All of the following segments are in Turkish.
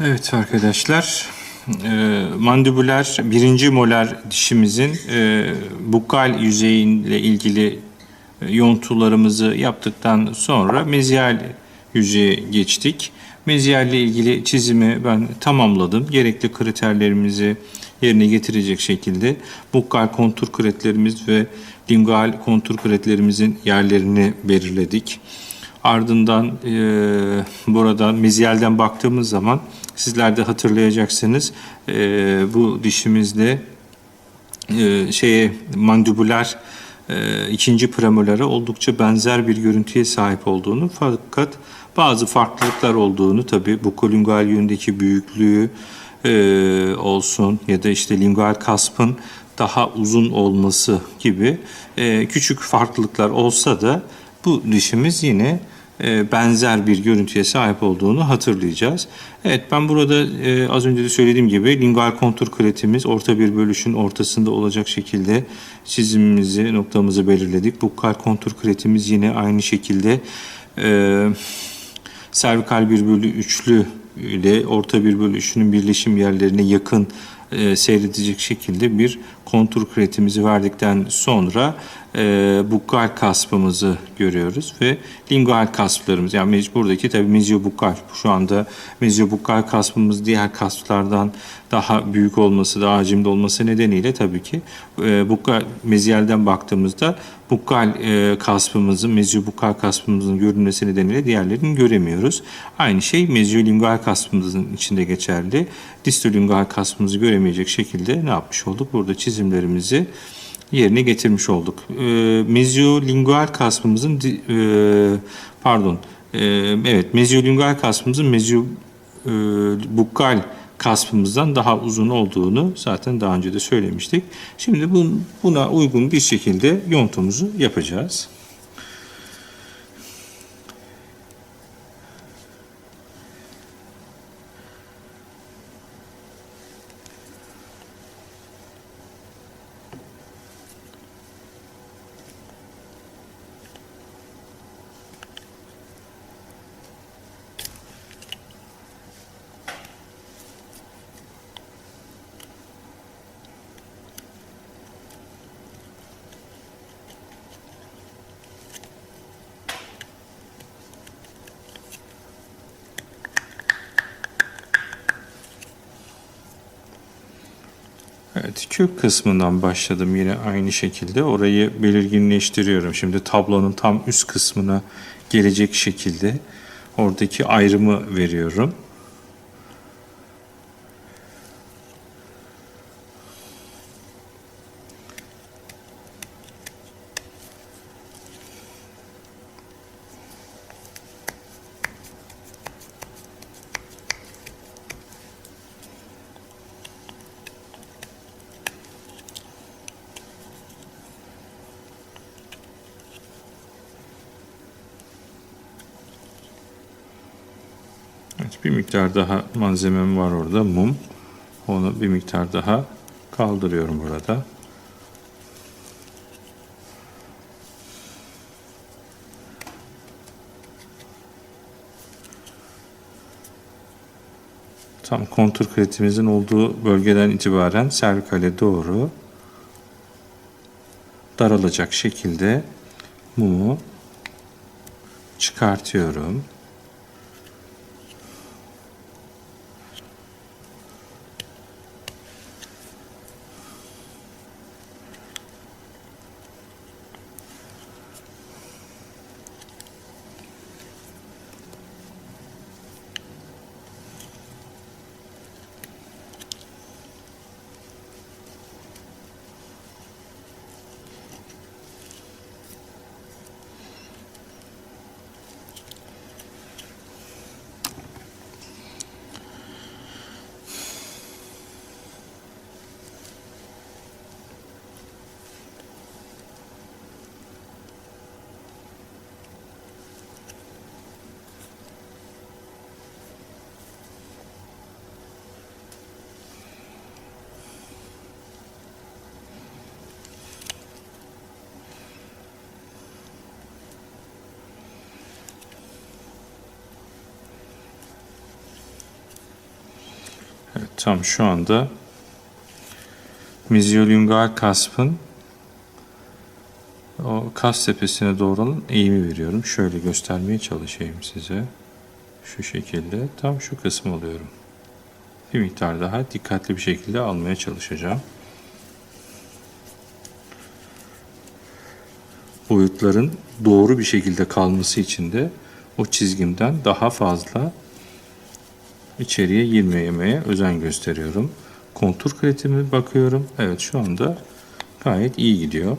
Evet arkadaşlar, e, mandibüler birinci molar dişimizin e, bukal yüzeyiyle ilgili e, yontularımızı yaptıktan sonra mezyal yüzeye geçtik. Mezyal ile ilgili çizimi ben tamamladım. Gerekli kriterlerimizi yerine getirecek şekilde bukal kontur kretlerimiz ve lingual kontur kretlerimizin yerlerini belirledik. Ardından e, buradan mezyalden baktığımız zaman sizler de hatırlayacaksınız. E, bu dişimizde e, şeye mandibüler e, ikinci premolara oldukça benzer bir görüntüye sahip olduğunu fakat bazı farklılıklar olduğunu tabi bu kolingual yöndeki büyüklüğü e, olsun ya da işte lingual kaspın daha uzun olması gibi e, küçük farklılıklar olsa da bu dişimiz yine benzer bir görüntüye sahip olduğunu hatırlayacağız. Evet ben burada e, az önce de söylediğim gibi lingual kontur kretimiz orta bir bölüşün ortasında olacak şekilde çizimimizi noktamızı belirledik. Bukkal kontur kretimiz yine aynı şekilde e, servikal bir bölü üçlü ile orta bir bölü üçünün birleşim yerlerine yakın e, seyredecek şekilde bir kontur kretimizi verdikten sonra e, bukal kaspımızı görüyoruz ve lingual kasplarımız yani buradaki tabii mezyobukal şu anda mezyobukal kaspımız diğer kasplardan daha büyük olması daha hacimli olması nedeniyle tabii ki e, bukal mezyalden baktığımızda bukal e, kaspımızın mezyobukal kaspımızın görünmesi nedeniyle diğerlerini göremiyoruz. Aynı şey mezyolingual kaspımızın içinde geçerli. Distolingual kaspımızı göremeyecek şekilde ne yapmış olduk? Burada çizimlerimizi yerine getirmiş olduk. E, mezyolingual kaspımızın di- e, pardon e, evet mezyolingual kaspımızın mezyo e, bukal kaspımızdan daha uzun olduğunu zaten daha önce de söylemiştik. Şimdi bun- buna uygun bir şekilde yontumuzu yapacağız. Kök kısmından başladım yine aynı şekilde. Orayı belirginleştiriyorum. Şimdi tablonun tam üst kısmına gelecek şekilde oradaki ayrımı veriyorum. Evet, bir miktar daha malzemem var orada mum. Onu bir miktar daha kaldırıyorum burada. Tam kontur kretimizin olduğu bölgeden itibaren servikale doğru daralacak şekilde mumu çıkartıyorum. Tam şu anda meziolingual kaspın o kas tepesine doğru olan eğimi veriyorum. Şöyle göstermeye çalışayım size. Şu şekilde tam şu kısmı alıyorum. Bir miktar daha dikkatli bir şekilde almaya çalışacağım. Boyutların doğru bir şekilde kalması için de o çizgimden daha fazla içeriye girmemeye özen gösteriyorum. Kontur kalitime bakıyorum. Evet şu anda gayet iyi gidiyor.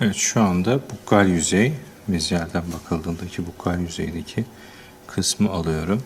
Evet şu anda bukkal yüzey, mezyalden bakıldığındaki bukkal yüzeydeki kısmı alıyorum.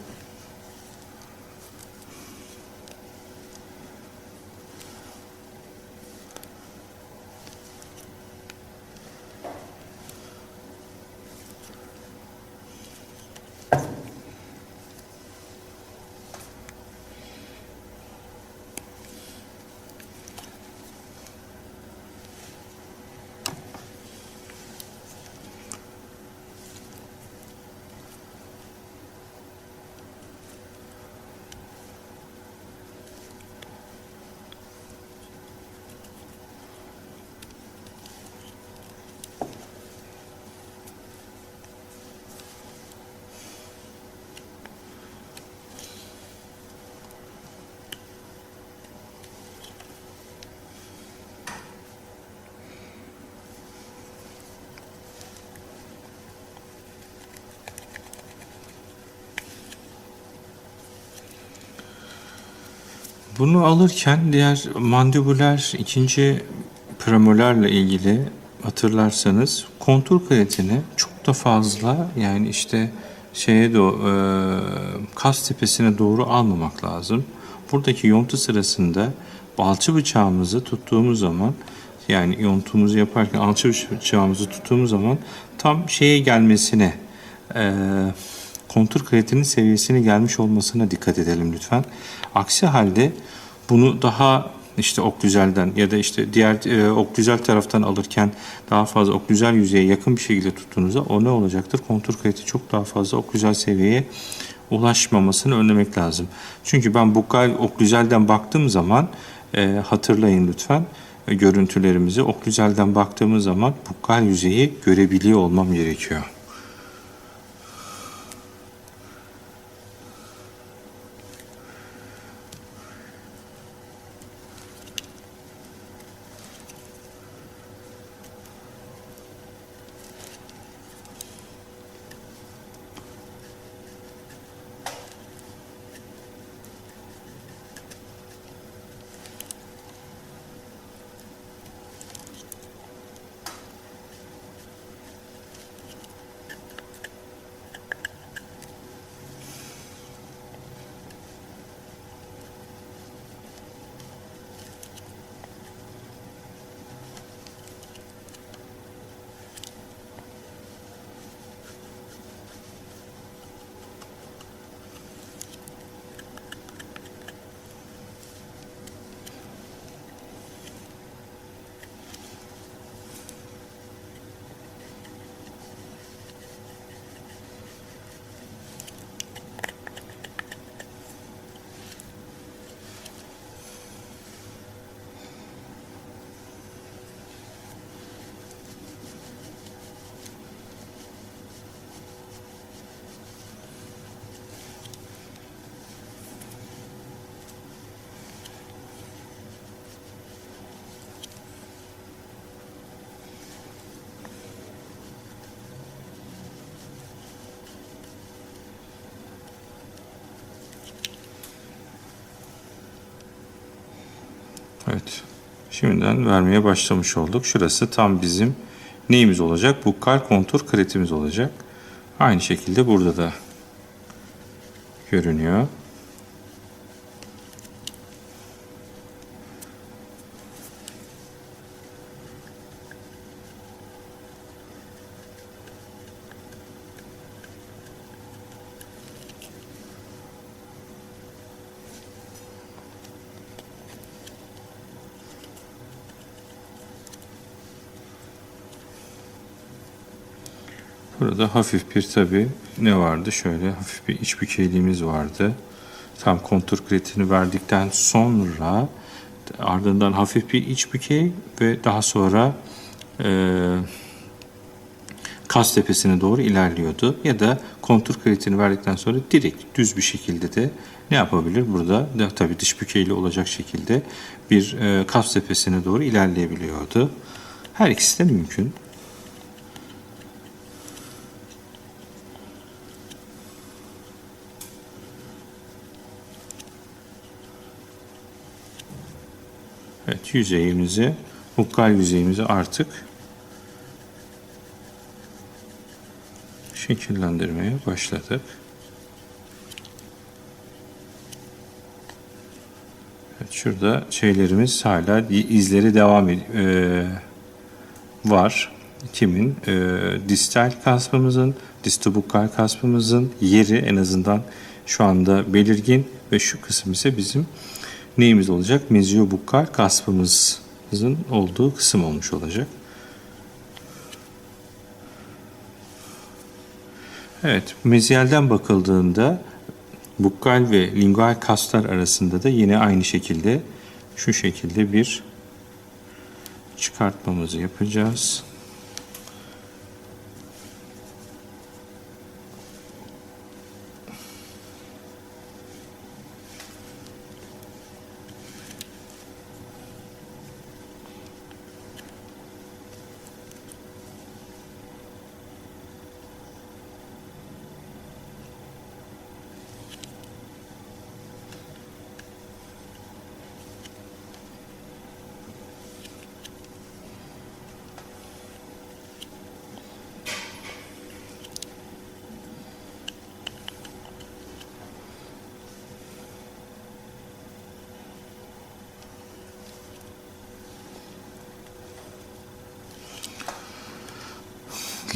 Bunu alırken diğer mandibuler ikinci premolarla ilgili hatırlarsanız kontur kalitini çok da fazla yani işte şeye do e, kas tepesine doğru almamak lazım. Buradaki yontu sırasında balçı bıçağımızı tuttuğumuz zaman yani yontumuzu yaparken alçı bıçağımızı tuttuğumuz zaman tam şeye gelmesine e, kontur kalitinin seviyesine gelmiş olmasına dikkat edelim lütfen. Aksi halde bunu daha işte oklüzelden ya da işte diğer e, oklüzel taraftan alırken daha fazla oklüzel yüzeye yakın bir şekilde tuttuğunuzda o ne olacaktır? Kontur kalite çok daha fazla oklüzel seviyeye ulaşmamasını önlemek lazım. Çünkü ben bukal oklüzelden baktığım zaman e, hatırlayın lütfen e, görüntülerimizi oklüzelden baktığımız zaman bukal yüzeyi görebiliyor olmam gerekiyor. Evet. Şimdiden vermeye başlamış olduk. Şurası tam bizim neyimiz olacak? Bukkal kontur kritimiz olacak. Aynı şekilde burada da görünüyor. Burada hafif bir tabi ne vardı? Şöyle hafif bir iç bükeyliğimiz vardı. Tam kontur kritini verdikten sonra ardından hafif bir iç bükey ve daha sonra e, kas tepesine doğru ilerliyordu. Ya da kontur kritini verdikten sonra direkt düz bir şekilde de ne yapabilir? Burada da tabii dış bükeyli olacak şekilde bir e, kas tepesine doğru ilerleyebiliyordu. Her ikisi de mümkün. Evet yüzeyimizi, bukkal yüzeyimizi artık şekillendirmeye başladık. Evet, şurada şeylerimiz hala izleri devam ediyor. var. Kimin? Ee, distal kasmımızın, distobukal kasmımızın yeri en azından şu anda belirgin ve şu kısım ise bizim neyimiz olacak? Meziyobukal kaspımızın olduğu kısım olmuş olacak. Evet, meziyelden bakıldığında bukkal ve lingual kaslar arasında da yine aynı şekilde şu şekilde bir çıkartmamızı yapacağız.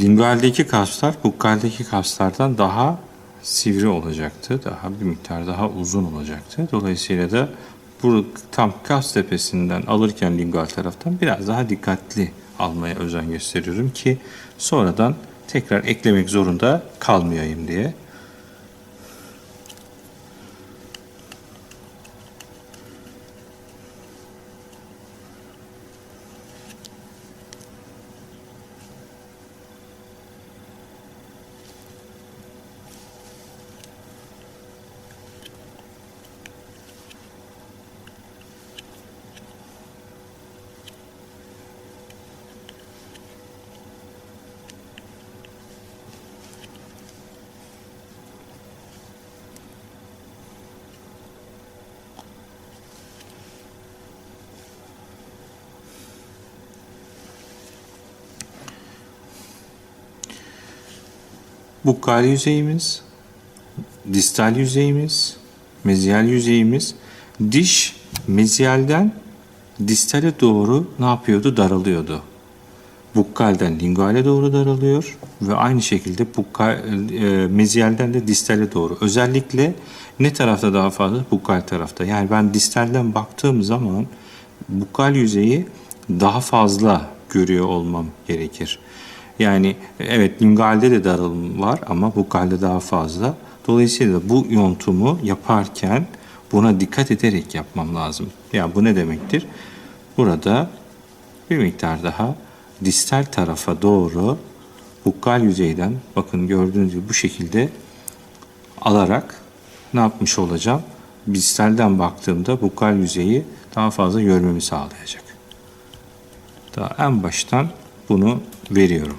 Lingualdeki kaslar bukkaldeki kaslardan daha sivri olacaktı. Daha bir miktar daha uzun olacaktı. Dolayısıyla da bu tam kas tepesinden alırken lingual taraftan biraz daha dikkatli almaya özen gösteriyorum ki sonradan tekrar eklemek zorunda kalmayayım diye. Bukkal yüzeyimiz, distal yüzeyimiz, meziyal yüzeyimiz, diş meziyalden distale doğru ne yapıyordu? Daralıyordu. Bukkalden linguale doğru daralıyor ve aynı şekilde bukkal, e, meziyalden de distale doğru. Özellikle ne tarafta daha fazla? Bukkal tarafta. Yani ben distalden baktığım zaman bukkal yüzeyi daha fazla görüyor olmam gerekir. Yani evet lingualde de daralım var ama bukalde daha fazla. Dolayısıyla bu yontumu yaparken buna dikkat ederek yapmam lazım. Yani bu ne demektir? Burada bir miktar daha distal tarafa doğru bukkal yüzeyden bakın gördüğünüz gibi bu şekilde alarak ne yapmış olacağım? Distalden baktığımda bukkal yüzeyi daha fazla görmemi sağlayacak. Daha en baştan bunu veriyorum.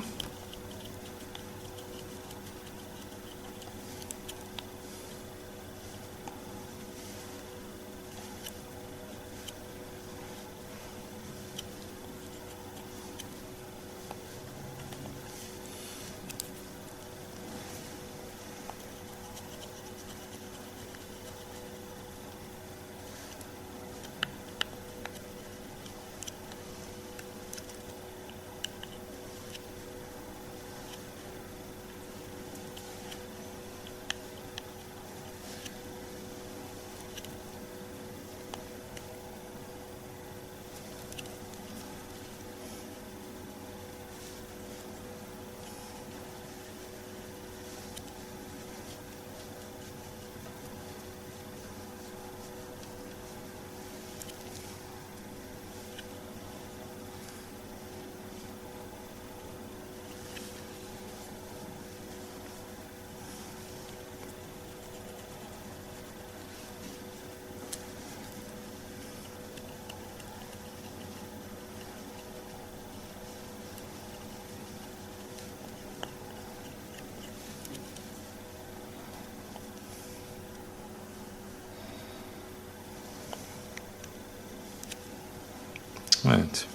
Evet.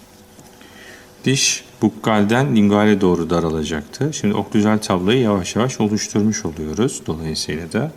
Diş bukkalden lingale doğru daralacaktı. Şimdi oklüzal tabloyu yavaş yavaş oluşturmuş oluyoruz. Dolayısıyla da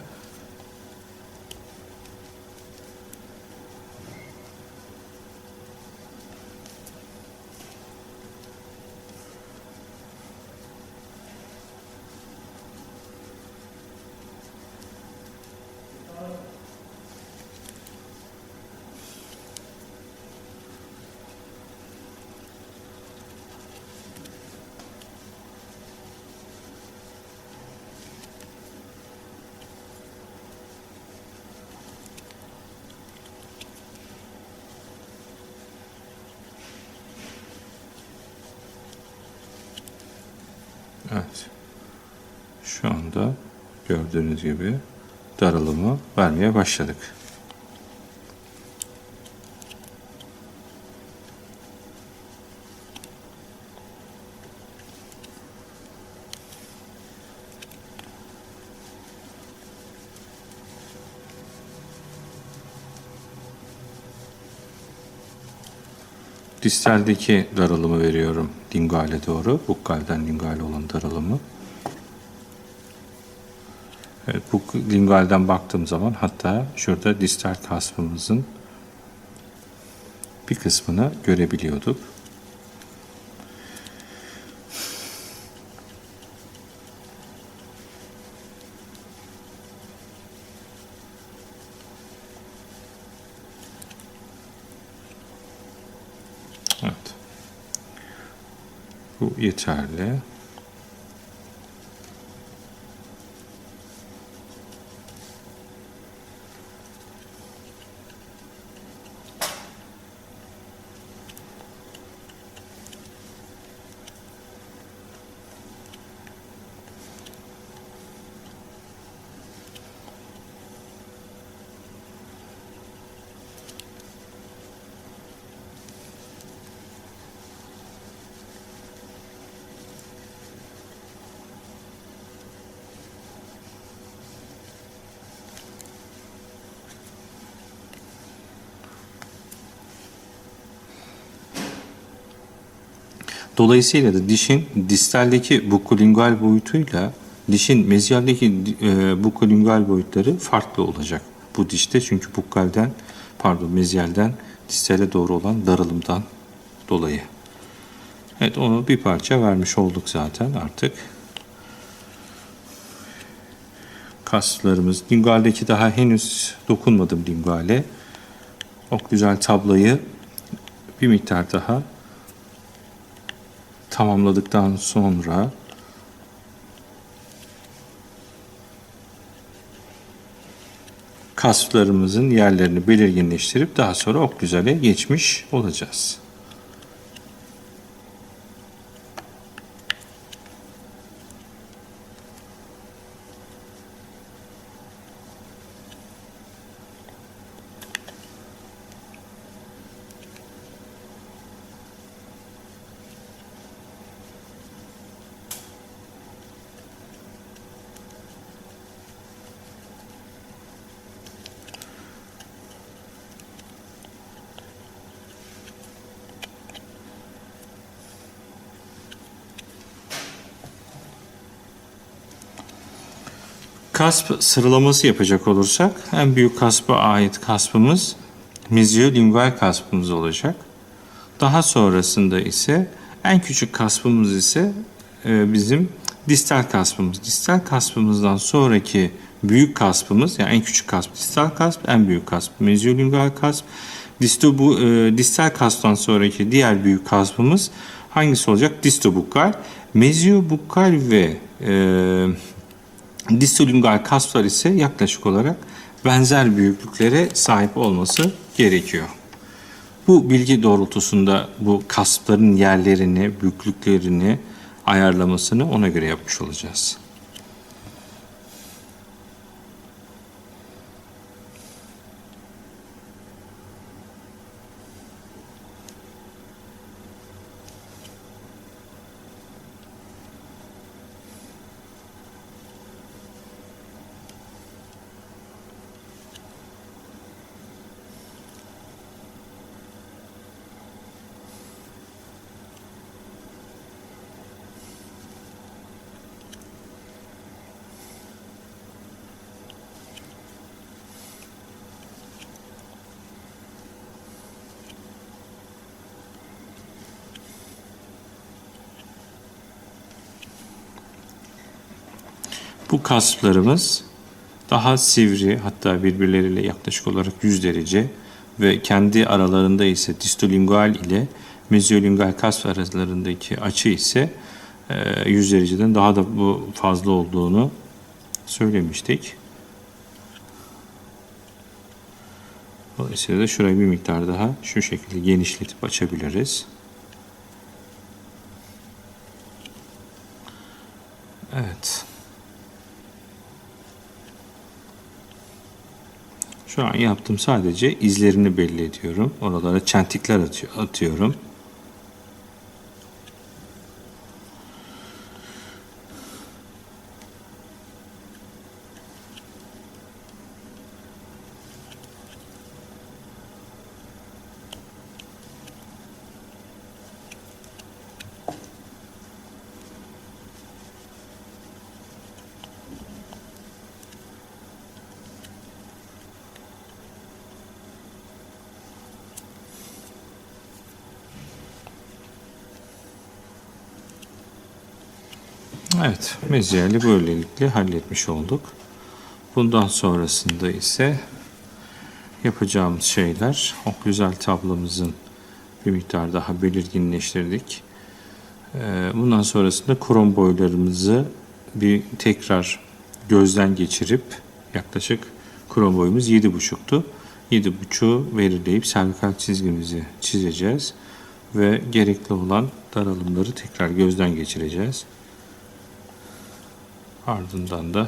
Evet. Şu anda gördüğünüz gibi daralımı vermeye başladık. Distaldeki daralımı veriyorum lingale doğru. Bukkalden lingale olan daralımı. Evet, bu lingalden baktığım zaman hatta şurada distal kasmımızın bir kısmını görebiliyorduk. Evet. Bu yeterli. Dolayısıyla da dişin distaldeki bukolingual boyutuyla dişin mezyaldeki e, bukolingual boyutları farklı olacak. Bu dişte çünkü bukkalden pardon mezyalden distale doğru olan daralımdan dolayı. Evet onu bir parça vermiş olduk zaten artık. Kaslarımız lingaldeki daha henüz dokunmadım lingale. Oklüzal tablayı bir miktar daha tamamladıktan sonra kaslarımızın yerlerini belirginleştirip daha sonra oklüzale geçmiş olacağız. Kasp sıralaması yapacak olursak en büyük kaspa ait kaspımız meziolingual kaspımız olacak. Daha sonrasında ise en küçük kaspımız ise e, bizim distal kaspımız. Distal kaspımızdan sonraki büyük kaspımız yani en küçük kasp distal kasp, en büyük kasp meziolingual kasp. Disto bu e, distal kasptan sonraki diğer büyük kaspımız hangisi olacak? Distobukal. Meziobukal ve e, Distolingual kasplar ise yaklaşık olarak benzer büyüklüklere sahip olması gerekiyor. Bu bilgi doğrultusunda bu kaspların yerlerini, büyüklüklerini ayarlamasını ona göre yapmış olacağız. Bu kasplarımız daha sivri hatta birbirleriyle yaklaşık olarak 100 derece ve kendi aralarında ise distolingual ile meziolingual kasp aralarındaki açı ise e, 100 dereceden daha da bu fazla olduğunu söylemiştik. Dolayısıyla da şurayı bir miktar daha şu şekilde genişletip açabiliriz. Evet. Şu an yaptım sadece izlerini belli ediyorum. Oralara çentikler atıyor- atıyorum. Evet, mezyali böylelikle halletmiş olduk. Bundan sonrasında ise yapacağımız şeyler, o güzel tablamızın bir miktar daha belirginleştirdik. Ee, Bundan sonrasında krom boylarımızı bir tekrar gözden geçirip yaklaşık krom boyumuz 7,5'tu. 7,5'u belirleyip servikal çizgimizi çizeceğiz ve gerekli olan daralımları tekrar gözden geçireceğiz. Ardından da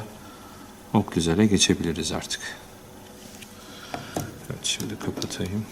ok güzele geçebiliriz artık. Evet şimdi kapatayım.